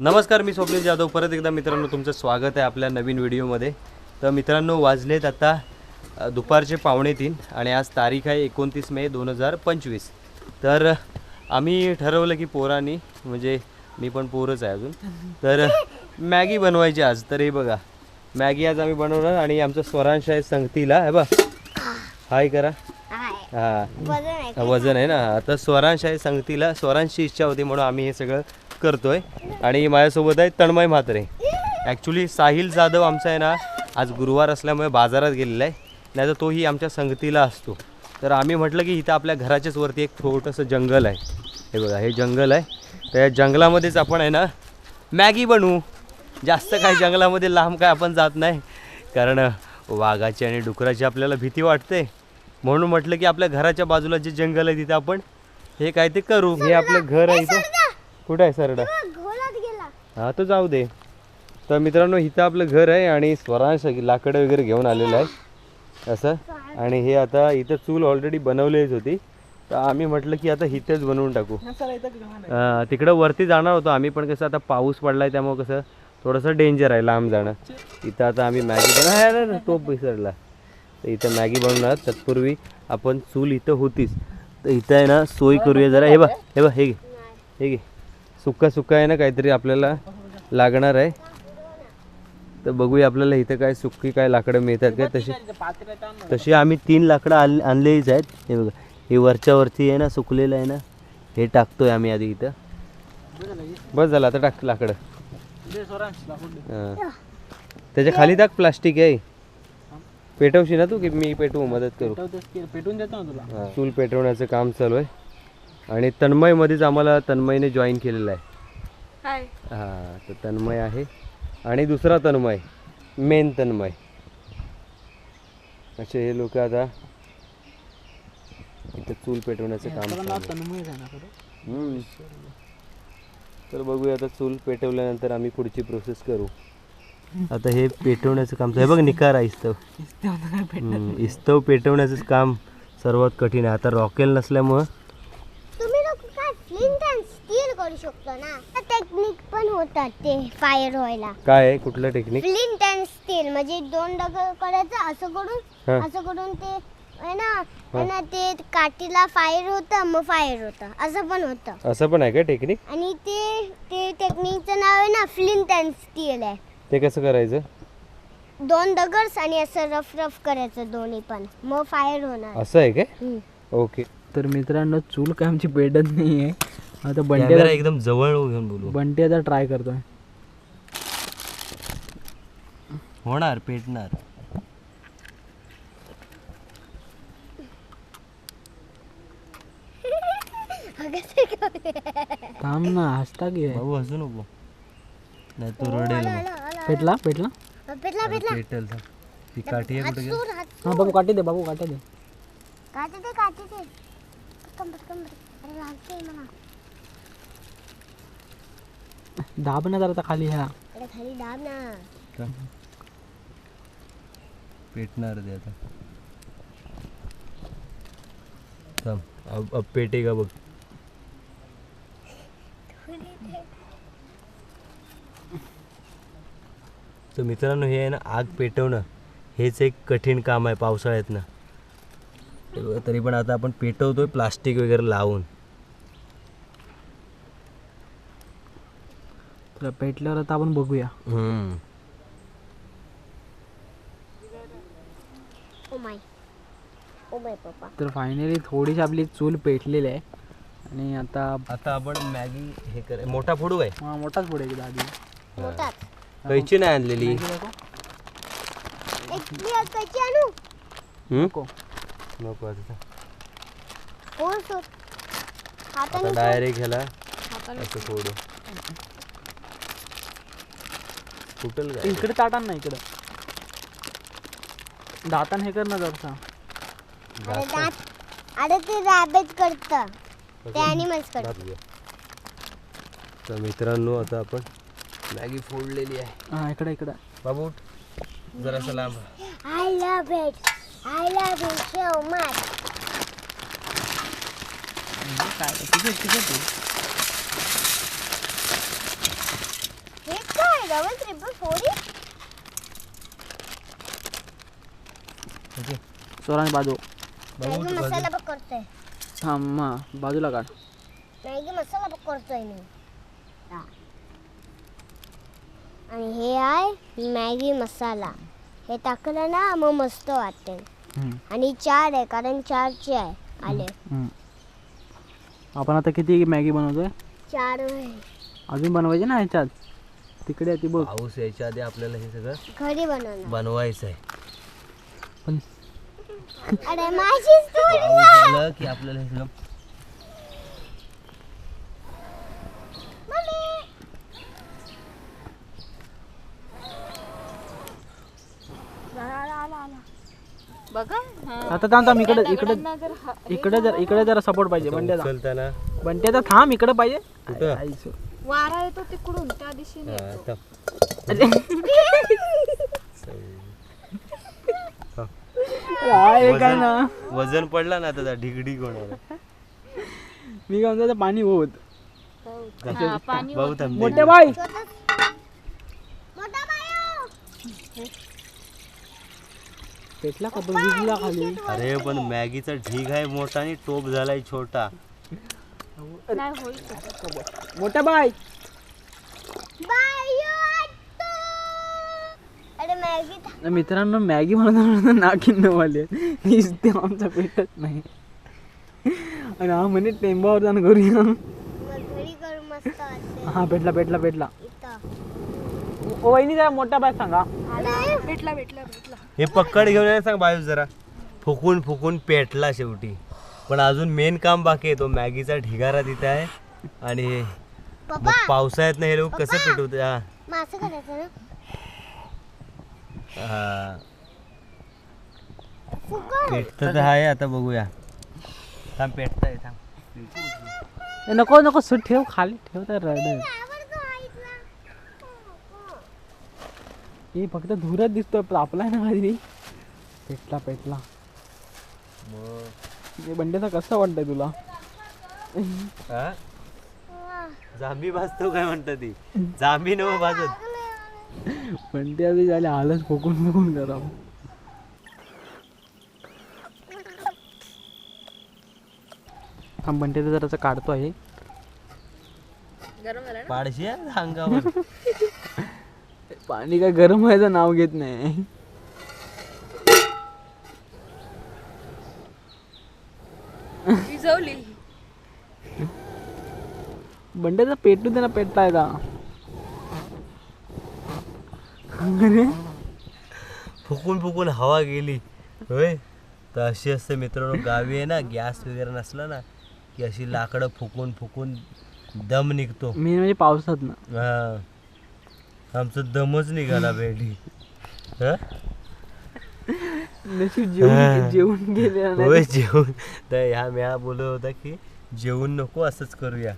नमस्कार मी स्वप्नील जाधव. परत एकदा मित्रांनो तुमचं स्वागत आहे आपल्या नवीन व्हिडिओमध्ये. तर मित्रांनो वाजलेत आता दुपारचे पावणे तीन आणि आज तारीख आहे एकोणतीस मे दोन हजार पंचवीस. तर आम्ही ठरवलं की पोरांनी म्हणजे मी पण पोरच आहे अजून तर मॅगी बनवायची आज. तर हे बघा मॅगी आज आम्ही बनवणार आणि आमचा स्वरांश आहे संगतीला. हे बघ. हाय करा. हां. वजन आहे. हा, वजन आहे ना. आता स्वरांश आहे संगतीला. स्वरांशची इच्छा होती म्हणून आम्ही हे सगळं करतोय. आणि माझ्यासोबत आहे तन्मय म्हात्रे. ॲक्च्युली साहिल जाधव आमचा आहे ना आज गुरुवार असल्यामुळे बाजारात गेलेला आहे. नाही तर तोही आमच्या संगतीला असतो. तर आम्ही म्हटलं की इथं आपल्या घराच्याच वरती एक छोटंसं जंगल आहे. हे बघा हे जंगल आहे. तर या जंगलामध्येच आपण आहे ना मॅगी बनवू. जास्त काय जंगलामध्ये लांब काय आपण जात नाही. कारण वाघाची आणि डुकराची आपल्याला भीती वाटते. म्हणून म्हटलं की आपल्या घराच्या बाजूला जे जंगल आहे तिथं आपण हे काय ते करू. हे आपलं घर आहे इथं. कुठं आहे सरडा? घोलात गेला. हा तो जाऊ दे. तर मित्रांनो इथं आपलं घर आहे आणि स्वरांश लाकडं वगैरे घेऊन आलेलं आहे. असं? आणि हे आता इथं चूल ऑलरेडी बनवलीच होती. तर आम्ही म्हटलं की आता इथेच बनवून टाकू. हा, तिकडं वरती जाणार होतो आम्ही पण कसं आता पाऊस पडलाय त्यामुळे कसं थोडंसं डेंजर आहे लांब जाणं. इथं आता आम्ही मॅगी बनव टोप विसरला तर इथं मॅगी बनवणार. तत्पूर्वी आपण चूल इथं होतीच. तर इथं आहे ना सोय करूया जरा. हे बघ हे बघ हे घे. हे घे. सुक्का सुक्का आहे ना काहीतरी आपल्याला लागणार आहे. तर बघूया आपल्याला इथं काय सुक्की काय लाकडं मिळतात काय तशी तशी आम्ही तीन लाकडं आण आणलेलीच आहेत. हे बघा हे वरच्या वरती आहे ना सुकलेलं आहे ना हे टाकतोय आम्ही आधी इथं. बस झालं आता टाक लाकडं. हां. त्याच्याखाली टाक प्लास्टिक आहे. पेटवशी ना तू की मी पेटवू मदत करू? पेटून देतो ना तुला. चूल पेटवण्याचं काम चालू आहे. आणि तन्मयमध्येच आम्हाला तन्मयने जॉईन केलेलं आहे. हाय हां तर तन्मय आहे. आणि दुसरा तन्मय मेन तन्मय. असे हे लोक आता इथं चूल पेटवण्याचं काम आहे. तन्मय आहे. तर बघूया आता चूल पेटवल्यानंतर आम्ही पुढची प्रोसेस करू. आता हे पेटवण्याचं काम हे बघ निकार इस्तव. इस्ते होतं काय पेट हम्म, इस्तव पेटवण्याचं काम सर्वात कठीण आहे. आता रॉकेल नसल्यामुळं अँड स्टील करू शकतो ना? टेक्निक पण होतात ते फायर व्हायला. काय आहे? कुठलं टेक्निक फ्लिंट अँड स्टील म्हणजे दोन दगड करायचं असं हा. करून असं करून ते आहे ना? आहे ना ते काठीला फायर होतं मग फायर होतं. असं पण होतं. असं पण आहे का टेक्निक आणि ते ते टेक्निकचं नाव आहे ना फ्लिंट अँड स्टील आहे. ते कसं करायचं? दोन दगड्स आणि असं रफ रफ करायचं दोन्ही पण. मग फायर होणार. असं आहे काय हम्म. ओके तर मित्रांनो चूल काय आमची पेटत नाही आहे आता बंट्या एकदम जवळ घेऊन बोलू. बंटी आता ट्राय करतोय. होणार पेटणार. थांब ना हसता की. भाऊ हसू नको. नाही तो रडेल मग. पेटला पेटला? पेटला पेटला. पेटेल. ती काठी आहे कुठे गेली? हा बाबू काटे दे बाबू काटे दे. काटे ते काटे ते पटकन पटकन पटकन. अरे लागते मला दाब ना जरा आता खाली ह्या अरे खाली दाब ना का? पेटणार ते आता थांब अब अब पेटेगा बघ तर मित्रांनो हे आहे ना आग पेटवणं हेच एक कठीण काम आहे पावसाळ्यातनं हे बघा, तरी पण आता आपण पेटवतोय प्लास्टिक वगैरे लावून. तुला पेटल्यावर आता आपण बघूया. हम्म. Oh my. ओ माय पप्पा. तर फायनली थोडीशी आपली चूल पेटलेली आहे. आणि आता आता आपण मॅगी हे कर मोठा फोडू आहे हा, मोठाच पुढे एकदा आधी. कैची नाही आणलेली? नको आता हो सर आता हाताने डायरेक्ट ह्याला हाताने असं फोडू. फुटल इकडे ताटान ना इकडं. दातान हे कर ना जरसा. अरे दात. अरे ते रॅबिट करतं. ते ॲनिमल्स करतं. दात घे. तर मित्रांनो आता आपण मॅगी फोडलेली आहे. हा इकडे इकडं. बाबू उठ. जरासं लांब. I love it I love it so much काय तिथे तिथे डबल ट्रिपल फोर बाजू मॅगी मसाला बघ करतोय थांब हा बाजूला काढ मॅगी मसाला बघ करतोय मी हा. आणि हे आहे मॅगी मसाला हे टाकलं ना मग मस्त वाटते आणि चार आहे कारण चारचे आहे आले. हम्म. आपण आता किती मॅगी बनवतोय? चार अजून बनवायचे ना ह्याच्यात? तिकडे आहे ती बघ. पाऊस यायच्या आधी आपल्याला हे सगळं घरी बनवणार. बनवायचं आहे. पण अरे माझी पाऊस की आपल्याला हे सगळं बघा. हा. आता थांब थांब इकडे इकडे दगडांना जर हा- इकडे जर इकडे जरा सपोर्ट पाहिजे बंट्याचा उचलताना बंट्याचा थांब इकडे पाहिजे. कुठं? वारा येतो तिकडून त्या दिशेने हा, येतो. थांब. काय काय ना. वजन पडला ना आता ढिगढिग होणार आहे. मी काय म्हणतो ते पाणी होत. हा, पाणी मोठे बाई. पेटला का तो विजला खाली? अरे पण मॅगीचा ढीग आहे मोठा आणि टोप झालाय छोटा. नाही होईल बाई बायो मॅगी मित्रांनो मॅगी नुसते आमचा पेटत नाही. आणि हा म्हणे टेंबावर जाऊन करूया हा पेटला पेटला पेटला. ओ वहिनी जरा मोठा बाय सांगा. भेटला भेटला भेटला. हे पक्कड घेऊन यायला सांग बाजू जरा. फुकून फुकून पेटला शेवटी. पण अजून मेन काम बाकी आहे तो मॅगीचा ढिगारा तिथे आहे. आणि हे मग पावसाळ्यात ना हे लोक कसं पेटवते? हा. करायचं ना? हा. पेटत तर आहे आता बघूया. थांब पेटताय थांब. ए, नको नको सुट ठेव खाली ठेव तर रड. हे फक्त धुरच दिसतोय तापलाय ना कधी पेटला पेटला. हे बंड्याचा कसं वाटतंय तुला? हा. जांभी भाजतो काय म्हणतात ती? जांभी नव भाजत. बंडे आधी झाले आलंच फुकून फुकून करावं हा बंट्याचं जरासं काढतो आहे. ना पाडशी अंगावर? पाणी काय गरम व्हायचं नाव घेत नाही. विजवली. बंड्याचा पेटू त्यांना पेटताय का अरे. फुकून फुकून हवा गेली. होय? तर अशी असते मित्रांनो गावी आहे ना गॅस वगैरे नसला ना की अशी लाकडं फुकून फुकून दम निघतो. मी म्हणजे पावसात ना. हा. आमचं दमच निघाला भेटी हा? नशीब जेवून जेवून गेले होय जेवण तर ह्या म्या बोलत होता की जेवण नको असंच करूया.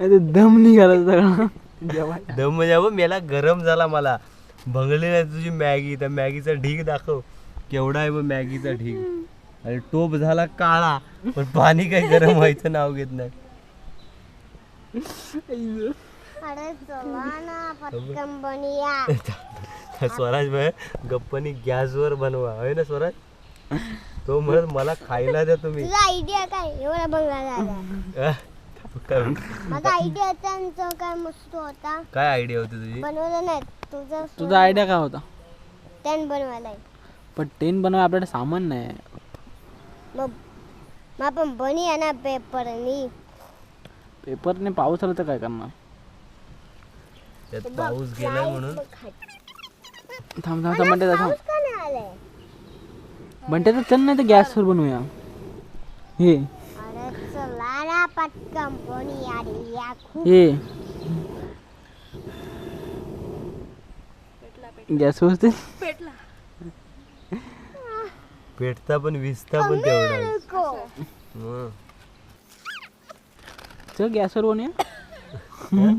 तर दम निघाला सगळा. जेवाय दम म्हणजे अबो मेला गरम झाला मला. भंगली नाही तुझी मॅगी त्या मॅगीचा ढीग दाखव. केवढा आहे बघ मॅगीचा ढीग. आणि टोप झाला काळा पण पाणी काही गरम व्हायचं नाव घेत नाही. स्वराज भाई गप्पनी गॅसवर बनवा. होय ना स्वराज? तो म्हणत मला खायला द्या तुम्ही. तुझा आयडिया काय? एवढा बंगला माझा आयडिया त्यांचा काय मस्त होता. काय आयडिया होती तुझी? बनवलं नाही. तुझा तुझा आयडिया काय होता? टेन बनवायला. पण टेन बनवाय आपल्याकडे सामान नाही. मग मग आपण बनूया ना पेपरनी. पेपरने पाऊस आला तर काय करणार? त्यात पाऊस गेलाय म्हणून. थांब थांब थांब बंट्याचा थांब. आलाय? बंट्याचा चल नाही तर गॅसवर बनवूया. हे. बनूया हे. गॅसवर ते पेटला. पेटता पण विसता पण तेवढा. चल गॅसवर बनवूया.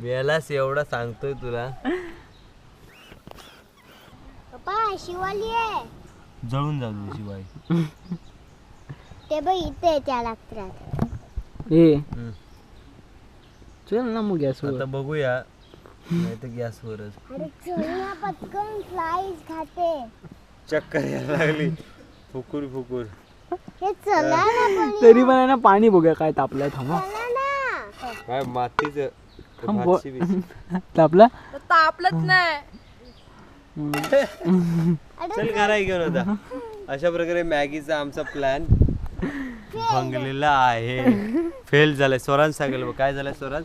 मेलास एवढा सांगतोय तुला. पप्पा शिवाली आहे. जळून जाऊ दे शिवाय ते बघ इथे त्या लागतात हे हं. चल ना मग गॅसवर आता बघूया नाही तर गॅसवरच अरे ना पटकन फ्लाईज खाते. चक्कर यायला लागली. फुकूर फुकूर. हे चला ना पण तरी पण आहे ना पाणी बघूया काय तापलंय थांबा. चला ना. काय मातीच. तापला? तापलंच नाही. चल कराय घेऊन होता अशा प्रकारे मॅगीचा आमचा प्लॅन भंगलेला आहे. फेल झालाय. स्वरांश सांगेल. काय झालाय स्वरांश?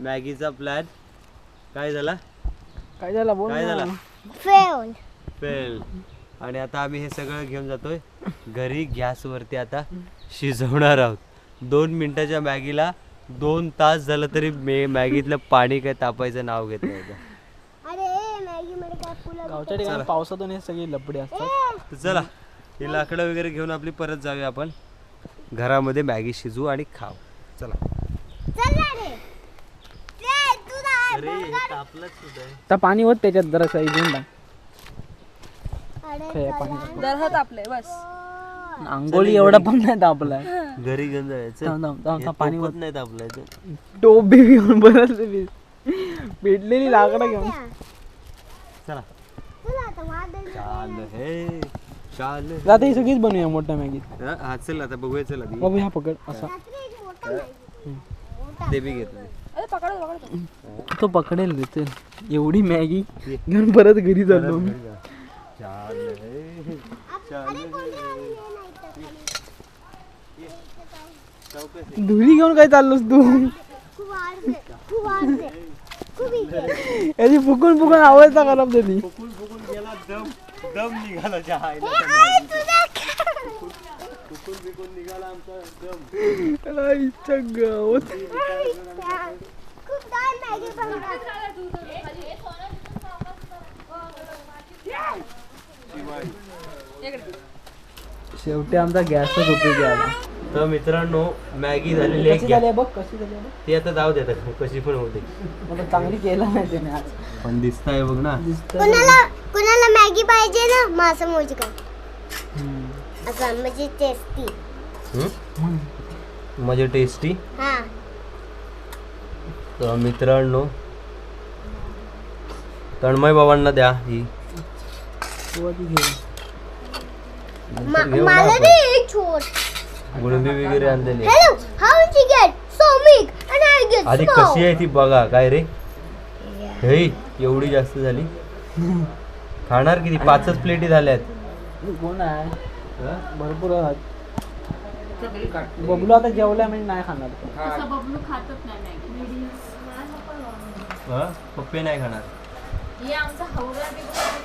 मॅगीचा प्लॅन काय झाला? काय झालं बोल काय. झाला? फेल फेल आणि आता आम्ही हे सगळं घेऊन जातोय. घरी गॅसवरती आता शिजवणार आहोत. दोन मिनिटाच्या मॅगीला दोन तास झालं तरी मे मॅगीतलं पाणी काय तापायचं नाव घेत नाही आता. अरे मॅगी मध्ये काय फुलं गावच्या ठिकाणी पावसातून हे सगळे लपडे असतात. तर चला ही लाकडं वगैरे घेऊन आपली परत जाऊया आपण. घरामध्ये मॅगी शिजवू आणि खाऊ. चला. चल ना रे. ते. आता पाणी होत त्याच्यात जरा काही घेऊन टाक. अरे पाणी दरहत आपले बस. आंघोळी एवढा पण नाही तापलाय घरी घेऊन जायचं. थांब, थांब, थांब, थांब, पाणी नाही तापलायचं टोपी घेऊन बरं भेटलेली लाकडं घेऊन. चला. चला आता वादळ चाल हे चाल आता ही सगळीच बनवूया मोठ्या मॅगीत. हा हा, चल आता बघूया चल बाबू ह्या पकड असा. रात्री एक मोठा नाही ते बी घेतलं अरे पकड पकड तो पकडेल रे एवढी मॅगी घेऊन परत घरी चाललो मी. चाल हे अरे धुळी घेऊन काय चाललोस तू? याची फुकून फुकून आवाज का खराब झाली गावात. बनवतात शेवटी आमचा गॅसच उपयोगी आला. तर मित्रांनो मॅगी झालेली कशी झाली आहे बघ कशी झाली आहे बघ. ती आता जाऊ देतात कशी पण होते चांगली केला नाही त्याने आज. पण दिसत आहे बघ ना. दिसत कुणाला कुणाला मॅगी पाहिजे ना मासा मोजी का असं म्हणजे टेस्टी हम्म? म्हणजे टेस्टी हा. तर मित्रांनो तन्मय बाबांना द्या ही. नंतर घेऊ ना मला आपण. दे एक छोट. गुळंबी वगैरे आणलेली. आहे. आधी कशी आहे ती बघा काय रे? हे एवढी जास्त झाली. खाणार किती? पाचच प्लेटी झाल्यात. कोण आहे? भरपूर आहेत. बबलू आता जेवल्या म्हणजे नाही खाणार. तो. तसं बबलू खातच नाही मॅगी हा? पप्पे नाही खाणार. हे आमचा हवरा ते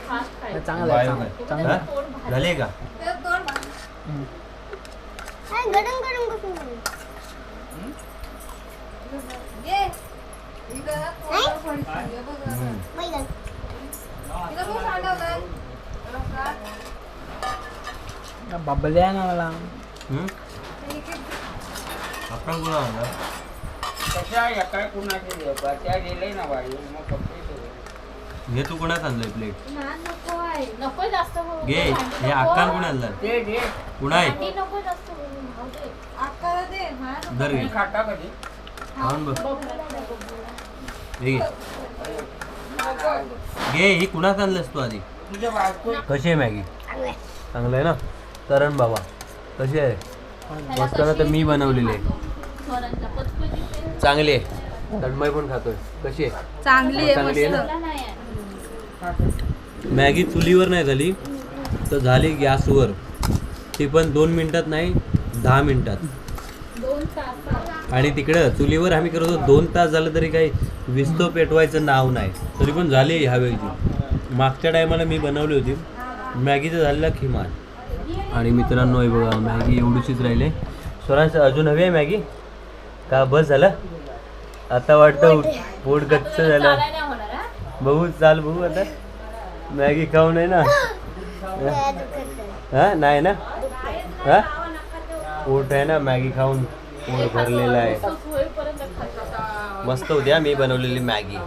फास्ट खायचं. चांगलं आहे बायो चांगलं काय? चांगलं हा? झाले का? गडम बसून खाऊ. हम्म. बैगन आहे. बबल्या ना मला? आपण कोणा आणला हे तू कोणाच आणलंय प्लेट नको आहे जास्त करून. घे भांडी हे नको. अक्कान कोण आणलं कुणा आहे भांडी नको जास्त. राहू दे. अक्काला दे नको. धर घे. खाऊन बघ. हे घे. घे ही आणलंस तू आधी? कशी आहे मॅगी? चांगलं आहे. ना? करण बाबा कशी आहे? मस्त ना तर मी बनवलेली आहे. स्वरांचा पचपचीत आहे. चांगली आहे. तन्मय पण खातोय. कशी आहे? चांगली चांगली आहे ना? नाही आहे. मॅगी चुलीवर नाही झाली तर झाली गॅसवर. ती पण दोन मिनिटात नाही दहा मिनिटात. आणि तिकडं चुलीवर आम्ही करत होतो दोन तास झालं तरी काही विस्तो पेटवायचं नाव नाही. तरी पण झाली ह्यावेळी मागच्या टायमाला मी बनवली होती. मॅगीचं झालेला खिमान आणि मित्रांनो हे बघा मॅगी एवढीशीच राहिले. स्वरांश अजून हवी आहे मॅगी? का बस झालं? आता वाटतं पोट गच्च झालं? बघू चाल बघू आता. मॅगी खाऊन आहे ना. हा नाही ना? हा? पोट आहे ना मॅगी खाऊन. पोट भरलेलं आहे. मस्त होती मी बनवलेली मॅगी.